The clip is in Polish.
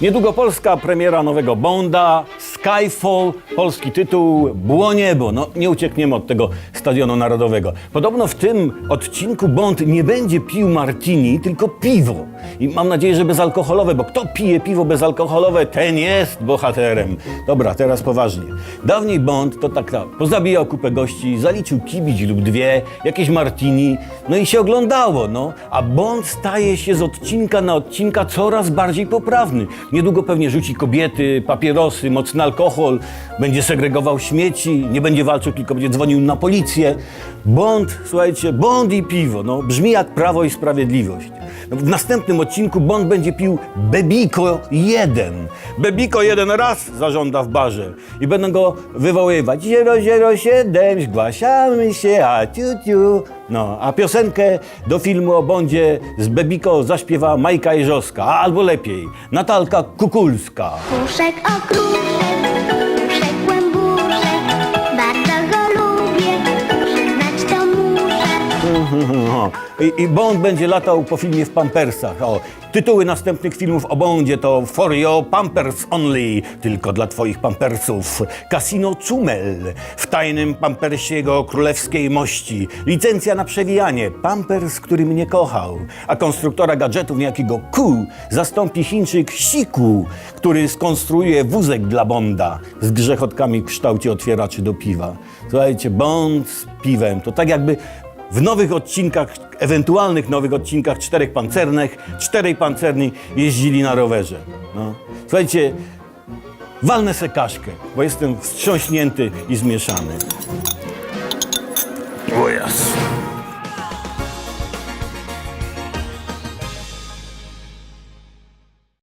Niedługo polska premiera nowego Bonda, Skyfall, polski tytuł Było niebo. No, nie uciekniemy od tego stadionu narodowego. Podobno w tym odcinku Bond nie będzie pił martini, tylko piwo. I mam nadzieję, że bezalkoholowe, bo kto pije piwo bezalkoholowe, ten jest bohaterem. Dobra, teraz poważnie. Dawniej Bond to tak, tak pozabijał kupę gości, zaliczył kibić lub dwie, jakieś martini, no i się oglądało, no. A Bond staje się z odcinka na odcinka coraz bardziej poprawny. Niedługo pewnie rzuci kobiety, papierosy, mocny będzie segregował śmieci, nie będzie walczył, tylko będzie dzwonił na policję. Bond, słuchajcie, Bond i piwo, no brzmi jak Prawo i Sprawiedliwość. No, W następnym odcinku Bond będzie pił Bebiko 1. Bebiko 1 raz zażąda w barze i będą go wywoływać 007, zgłaszamy się, a ciu, ciu. No, a piosenkę do filmu o Bondzie z Bebiko zaśpiewa Majka Jeżowska, a albo lepiej, Natalka Kukulska. Puszek okruszek, puszek głębuszek, bardzo go lubię, przyznać to muszę. O, I, I Bond będzie latał po filmie w Pampersach. O, tytuły następnych filmów o Bondzie to For Your Pampers Only, tylko dla twoich pampersów. Casino Cumel, w tajnym pampersie jego królewskiej mości. Licencja na przewijanie, pampers, który mnie kochał. A konstruktora gadżetów niejakiego Ku zastąpi Chińczyk Siku, który skonstruuje wózek dla Bonda z grzechotkami w kształcie otwieraczy do piwa. Słuchajcie, Bond z piwem, to tak jakby w nowych odcinkach, ewentualnych nowych odcinkach czterech pancernych, czterej pancerni jeździli na rowerze. No. Słuchajcie, walnę se kaszkę, bo jestem wstrząśnięty i zmieszany. O Jezu.